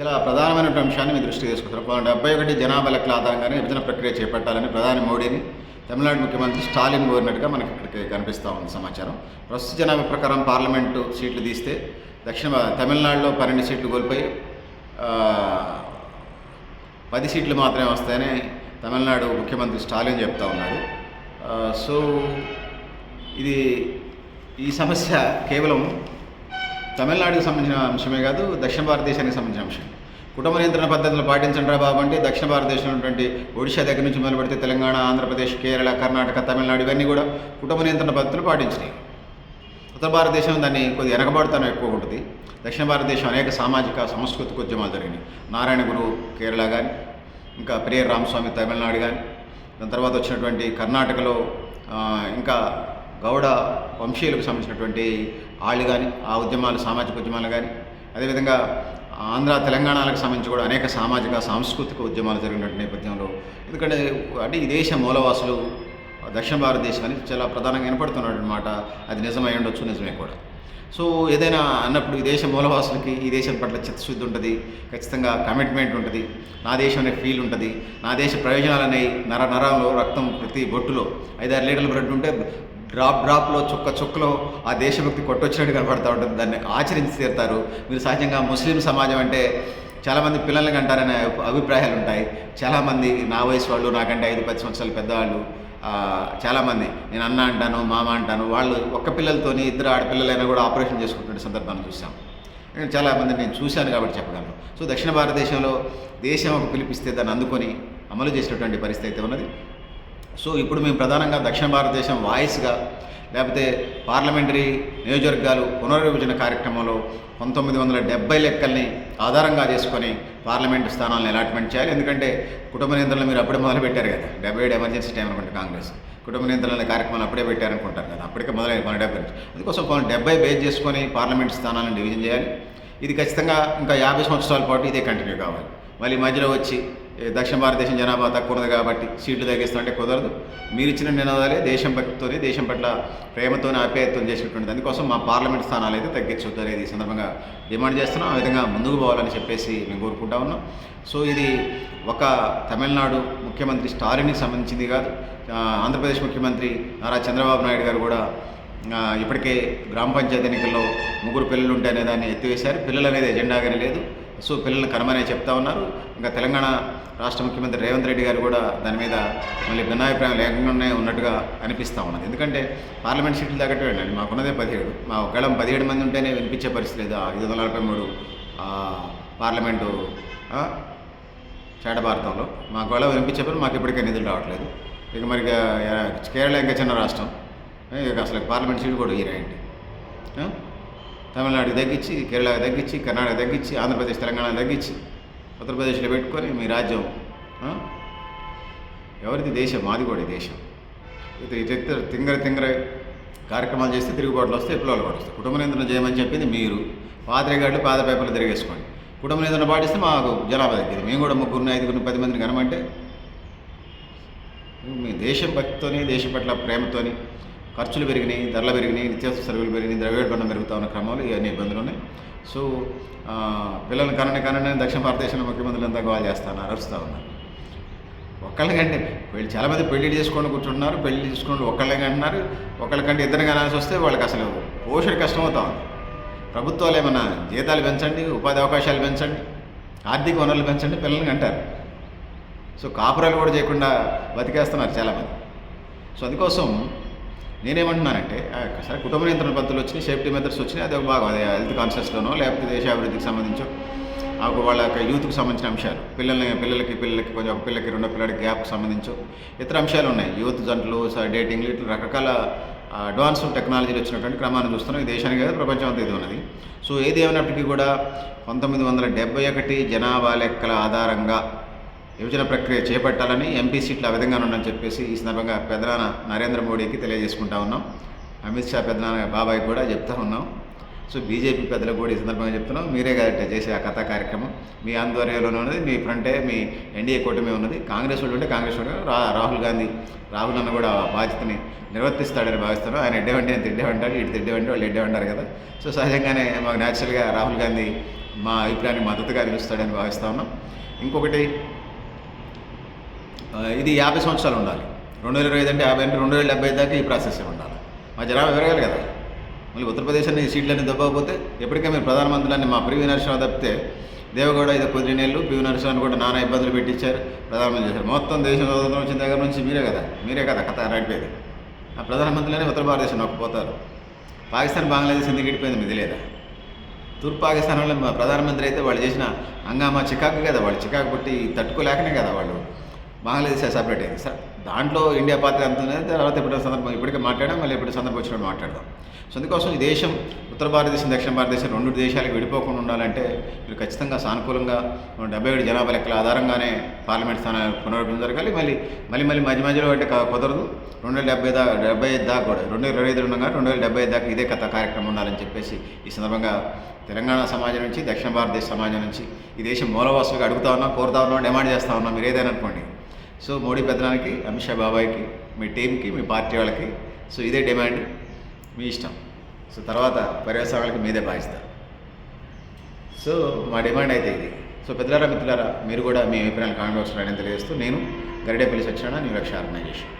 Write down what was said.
చాలా ప్రధానమైనటువంటి అంశాన్ని మీ దృష్టికి తీసుకుంటారు పంతొమ్మిది డెబ్బై ఒకటి జనాభా లెక్కల ఆధారంగానే విభజన ప్రక్రియ చేపట్టాలని ప్రధాని మోడీని తమిళనాడు ముఖ్యమంత్రి స్టాలిన్ కోరినట్టుగా మనకి ఇక్కడికి కనిపిస్తూ ఉంది సమాచారం. ప్రస్తుత జనాభా ప్రకారం పార్లమెంటు సీట్లు తీస్తే దక్షిణ తమిళనాడులో పన్నెండు సీట్లు కోల్పోయి పది సీట్లు మాత్రమే వస్తాయని తమిళనాడు ముఖ్యమంత్రి స్టాలిన్ చెప్తా ఉన్నాడు. సో ఇది ఈ సమస్య కేవలం తమిళనాడుకి సంబంధించిన అంశమే కాదు దక్షిణ భారతదేశానికి సంబంధించిన అంశం. కుటుంబ నియంత్రణ పద్ధతులు పాటించండి రా బాబు అంటే దక్షిణ భారతదేశంలో ఉన్నటువంటి ఒడిశా దగ్గర నుంచి మొదలుపెడితే తెలంగాణ ఆంధ్రప్రదేశ్ కేరళ కర్ణాటక తమిళనాడు ఇవన్నీ కూడా కుటుంబ నియంత్రణ పద్ధతులు పాటించినాయి. ఉత్తర భారతదేశం దాన్ని కొద్దిగా వెనకబడతాను ఎక్కువ ఉంటుంది. దక్షిణ భారతదేశం అనేక సామాజిక సాంస్కృతిక ఉద్యమాలు జరిగినాయి. నారాయణ గురు కేరళ కానీ ఇంకా ప్రియ రామస్వామి తమిళనాడు కానీ దాని తర్వాత వచ్చినటువంటి కర్ణాటకలో ఇంకా గౌడ వంశీయులకు సంబంధించినటువంటి ఆళ్ళు కానీ ఆ ఉద్యమాలు సామాజిక ఉద్యమాలు కానీ అదేవిధంగా ఆంధ్ర తెలంగాణలకు సంబంధించి కూడా అనేక సామాజిక సాంస్కృతిక ఉద్యమాలు జరిగినటువంటి నేపథ్యంలో. ఎందుకంటే అంటే ఈ దేశ మూలవాసులు దక్షిణ భారతదేశం అని చాలా ప్రధానంగా వినపడుతున్నాడు అనమాట అది నిజమై ఉండొచ్చు నిజమే కూడా. సో ఏదైనా అన్నప్పుడు ఈ దేశ మూలవాసులకి ఈ దేశం పట్ల చిత్తశుద్ధి ఉంటుంది ఖచ్చితంగా కమిట్మెంట్ ఉంటుంది నా దేశం అనే ఫీల్ ఉంటుంది నా దేశ ప్రయోజనాలు అనేవి నర నరంలో రక్తం ప్రతి బొట్టులో ఐదారు లీటర్ల బ్రెడ్ ఉంటే డ్రాప్ డ్రాప్లో చుక్క చుక్కలో ఆ దేశభక్తి కొట్టొచ్చినట్టు కనపడతా ఉంటుంది. దాన్ని ఆచరించి తీరుతారు. మీరు సహజంగా ముస్లిం సమాజం అంటే చాలామంది పిల్లలకి అంటారనే అభిప్రాయాలు ఉంటాయి. చాలామంది నా వయసు వాళ్ళు నాకంటే ఐదు పది సంవత్సరాలు పెద్దవాళ్ళు చాలామంది నేను అన్న అంటాను మామ అంటాను వాళ్ళు ఒక్క పిల్లలతోని ఇద్దరు ఆడపిల్లలైనా కూడా ఆపరేషన్ చేసుకుంటున్న సందర్భాన్ని చూసాం నేను చాలామంది నేను చూశాను కాబట్టి చెప్పగలను. సో దక్షిణ భారతదేశంలో దేశం ఒక పిలిపిస్తే దాన్ని అందుకొని అమలు చేసినటువంటి పరిస్థితి అయితే ఉన్నది. సో ఇప్పుడు మేము ప్రధానంగా దక్షిణ భారతదేశం వాయిస్గా లేకపోతే పార్లమెంటరీ నియోజకవర్గాలు పునర్విభజన కార్యక్రమంలో పంతొమ్మిది వందల డెబ్బై లెక్కల్ని ఆధారంగా చేసుకొని పార్లమెంటు స్థానాలను అలాట్మెంట్ చేయాలి. ఎందుకంటే కుటుంబ నియంత్రణలు మీరు అప్పుడే మొదలు పెట్టారు కదా. డెబ్బై ఏడు ఎమర్జెన్సీ టైం అనుకుంటే కాంగ్రెస్. కుటుంబ నియంత్రణ కార్యక్రమాలు అప్పుడే పెట్టారనుకుంటారు కదా. అప్పటికే మొదలైన మన డెబ్బై నుంచి. అందుకోసం కొన్ని డెబ్బై బేస్ చేసుకొని పార్లమెంట్ స్థానాలను డివిజన్ చేయాలి. ఇది ఖచ్చితంగా ఇంకా యాభై సంవత్సరాల పాటు ఇదే కంటిన్యూ కావాలి. మళ్ళీ మధ్యలో వచ్చి దక్షిణ భారతదేశం జనాభా తక్కువ ఉన్నది కాబట్టి సీట్లు తగ్గిస్తుంటే కుదరదు. మీరు ఇచ్చిన నినాదాలే దేశం భక్తితోని దేశం పట్ల ప్రేమతోని ఆప్యాయత్వం చేసినటువంటి దానికోసం మా పార్లమెంట్ స్థానాలు అయితే తగ్గించొద్దు అనేది ఈ సందర్భంగా డిమాండ్ చేస్తున్నాం. ఆ విధంగా ముందుకు పోవాలని చెప్పేసి మేము కోరుకుంటా ఉన్నాం. సో ఇది ఒక తమిళనాడు ముఖ్యమంత్రి స్టాలిన్కి సంబంధించింది కాదు. ఆంధ్రప్రదేశ్ ముఖ్యమంత్రి నారా చంద్రబాబు నాయుడు గారు కూడా ఇప్పటికే గ్రామ పంచాయతీ ఎన్నికల్లో ముగ్గురు పిల్లలు ఉంటేనే దాన్ని ఎత్తివేశారు. పిల్లలు అనేది ఎజెండాగానే లేదు. సో పిల్లల్ని కనమనే చెప్తా ఉన్నారు. ఇంకా తెలంగాణ రాష్ట్ర ముఖ్యమంత్రి రేవంత్ రెడ్డి గారు కూడా దాని మీద మళ్ళీ భిన్నాభిప్రాయం లేకుండానే ఉన్నట్టుగా అనిపిస్తూ ఉన్నది. ఎందుకంటే పార్లమెంట్ సీట్లు తగ్గట్టు వెళ్ళండి. మాకున్నదే పదిహేడు. మా ఒకవేళ పదిహేడు మంది ఉంటేనే వినిపించే పరిస్థితి లేదు ఐదు వందల నలభై మూడు పార్లమెంటు ఆ, చేట భారతంలో మాకు గొడవ వినిపించేప్పుడు మాకు ఇప్పటికే నిధులు రావట్లేదు. ఇక మరి ఇక, కేరళ ఇంకా చిన్న రాష్ట్రం. ఇక అసలు పార్లమెంట్ సీట్ కూడా ఇరాయండి తమిళనాడుకి తగ్గించి కేరళకి తగ్గించి కర్ణాటక తగ్గించి ఆంధ్రప్రదేశ్ తెలంగాణ తగ్గించి ఉత్తరప్రదేశ్లో పెట్టుకొని మీ రాజ్యం ఎవరిది దేశం? మాది కూడా ఈ దేశం. ఇది తింగర తింగర కార్యక్రమాలు చేస్తే తిరుగుబాట్లు వస్తే విప్లవాలు కూడా వస్తాయి. కుటుంబ నియంత్రణ చేయమని చెప్పింది మీరు. పాత్రికాళ్ళు పాద పేపర్లు తిరిగేసుకోండి. కుటుంబ నియంత్రణ పాటిస్తే మాకు జనాభా తగ్గింది. మేము కూడా ముగ్గురిని ఐదుగురిని పది మందిని కనమంటే మీ దేశం భక్తితోని దేశం పట్ల ప్రేమతోని ఖర్చులు పెరిగినాయి ధరలు పెరిగినాయి నిత్యావసర సరుకులు పెరిగినాయి ద్రవ్యోల్బణం పెరుగుతూ ఉన్న క్రమంలో ఇవన్నీ ఇబ్బందులు ఉన్నాయి. సో ఆ, పిల్లల్ని కనని దక్షిణ భారతదేశంలో ముఖ్యమంత్రులు అంతా గోల్ చేస్తున్నారు అరుస్తూ ఉన్నారు. ఒక్కళ్ళకంటే వీళ్ళు చాలామంది పెళ్ళి చేసుకొని కూర్చుంటున్నారు పెళ్ళి చేసుకొని ఒక్కళ్ళకి అంటున్నారు ఒకళ్ళకంటే ఇద్దరు కనాల్సి వస్తే వాళ్ళకి అసలు పోషణ కష్టమవుతా ఉంది. ప్రభుత్వాలు ఏమైనా జీతాలు పెంచండి ఉపాధి అవకాశాలు పెంచండి ఆర్థిక వనరులు పెంచండి పిల్లల్ని అంటారు సో కాపురాలు కూడా చేయకుండా బతికేస్తున్నారు చాలామంది సో అందుకోసం నేనేమంటున్నానంటే సరే కుటుంబ నియంత్రణ పద్ధతులు వచ్చినాయి సేఫ్టీ మెథడ్స్ వచ్చినాయి అది ఒక భాగం. అదే హెల్త్ కాన్షియస్లోనో లేకపోతే దేశాభివృద్ధికి సంబంధించో ఆ వాళ్ళ యొక్క యూత్కి సంబంధించిన అంశాలు. పిల్లల్ని పిల్లలకి పిల్లలకి కొంచెం ఒక పిల్లకి రెండో పిల్లలకి గ్యాప్కి సంబంధించు ఇతర అంశాలు ఉన్నాయి. యూత్ జంటలు డేటింగ్లు ఇట్లా రకరకాల అడ్వాన్స్ టెక్నాలజీలు వచ్చినటువంటి క్రమాన్ని చూస్తున్నాం. ఈ దేశానికి కాదు ప్రపంచం అంతా ఇది ఉన్నది. సో ఏది ఏమైనప్పటికీ కూడా పంతొమ్మిది వందల డెబ్బై ఒకటి జనాభా లెక్కల ఆధారంగా విభజన ప్రక్రియ చేపట్టాలని ఎంపీ సీట్లు ఆ విధంగా ఉండని చెప్పేసి ఈ సందర్భంగా పెదనాన్న నరేంద్ర మోడీకి తెలియజేసుకుంటా ఉన్నాం. అమిత్ షా పెదనాన్న బాబాయ్ కూడా చెప్తా ఉన్నాం. సో బీజేపీ పెద్దలకు కూడా ఈ సందర్భంగా చెప్తున్నాం. మీరే కరెక్ట్ చేసే ఆ కథా కార్యక్రమం. మీ ఆధ్వర్యంలోనే ఉన్నది మీ ఫ్రంటే మీ ఎన్డీఏ కూటమి ఉన్నది. కాంగ్రెస్ వాళ్ళు ఉంటే కాంగ్రెస్ వాళ్ళు రా రాహుల్ గాంధీ రాహుల్ అన్న కూడా ఆ బాధ్యతని నిర్వర్తిస్తాడని భావిస్తున్నాం. ఆయన ఎడ్డే నేను తిడ్డే అంటారు ఇటు తిడ్డే అంటే వాళ్ళు ఎడ్డేవంటారు కదా. సో సహజంగానే మాకు న్యాచురల్గా రాహుల్ గాంధీ మా అభిప్రాయాన్ని మద్దతుగా నిలుస్తాడని భావిస్తా ఉన్నాం. ఇంకొకటి ఇది యాభై సంవత్సరాలు ఉండాలి. రెండు వేల ఇరవై ఐదు అంటే యాభై అంటే రెండు వేల డెబ్బై దాకా ఈ ప్రాసెస్ ఉండాలి. మా జనాభా పెరగాలి కదా. మళ్ళీ ఉత్తరప్రదేశ్ అనే సీట్లన్నీ దెబ్బకపోతే ఎప్పటికే మీరు ప్రధానమంత్రులని మా పివి నరసింహ తప్పితే దేవగౌడ ఇది కొద్ది నెలలు పివి నరసింహని కూడా నానా ఇబ్బందులు పెట్టించారు ప్రధానమంత్రి చేశారు. మొత్తం దేశం స్వతంత్రం వచ్చిన దగ్గర నుంచి మీరే కదా. మీరే కదా కథ నడిపేది. ఆ ప్రధానమంత్రులనే ఉత్తర భారతదేశం నొక్కపోతారు. పాకిస్తాన్ బంగ్లాదేశ్ ఎందుకు గడిపోయింది మిది లేదా తూర్పు పాకిస్తాన్ వాళ్ళు మా ప్రధానమంత్రి అయితే వాళ్ళు చేసిన హంగామా చికాకు కదా. వాళ్ళు చికాకు పట్టి తట్టుకోలేకనే కదా వాళ్ళు. బంగ్లాదేశ్ సపరేట్ అయింది సార్. దాంట్లో ఇండియా పాత్ర ఎంత ఉన్నది తర్వాత ఇప్పుడు సందర్భం ఇప్పటికే మాట్లాడాం మళ్ళీ ఎప్పుడు సందర్భం వచ్చినప్పుడు మాట్లాడదాం. సో అందుకోసం ఈ దేశం ఉత్తర భారతదేశం దక్షిణ భారతదేశం రెండు దేశాలకు విడిపోకుండా ఉండాలంటే మీరు ఖచ్చితంగా సానుకూలంగా డెబ్బై ఏడు జనాభా లెక్కల ఆధారంగానే పార్లమెంట్ స్థానాలు పునరుద్ధరణ జరగాలి. మళ్ళీ మళ్ళీ మళ్ళీ మధ్య మధ్యలో అంటే కుదరదు. రెండు వేల డెబ్బై దాకా డెబ్బై ఐదు దాకా కూడా రెండు వేల ఇరవై ఐదు ఉండగా రెండు వేల డెబ్బై ఐదు దాకా ఇదే కథ కార్యక్రమం ఉండాలని చెప్పేసి ఈ సందర్భంగా తెలంగాణ సమాజం నుంచి దక్షిణ భారతదేశ సమాజం నుంచి ఈ దేశం మూలవాసులుగా అడుగుతా ఉన్నాం కోరుతా ఉన్నాం డిమాండ్ చేస్తా ఉన్నాం. మీరు ఏదైనా అనుకోండి. సో మోడీ పెద్దనానికి అమిత్ షా బాబాయ్కి మీ టీంకి మీ పార్టీ వాళ్ళకి సో ఇదే డిమాండ్ మీ ఇష్టం. సో తర్వాత పర్యవసానాలకి మీదే బాధ్యత. సో మా డిమాండ్ అయితే ఇది. సో పెద్దలారా మిత్రులారా మీరు కూడా మీ అభిప్రాయాలు కామెంట్ బాక్స్లో తెలియజేస్తూ నేను గరిడేపల్లి సత్యనారాయణ న్యూ లక్ష్య ఆర్గనైజేషన్.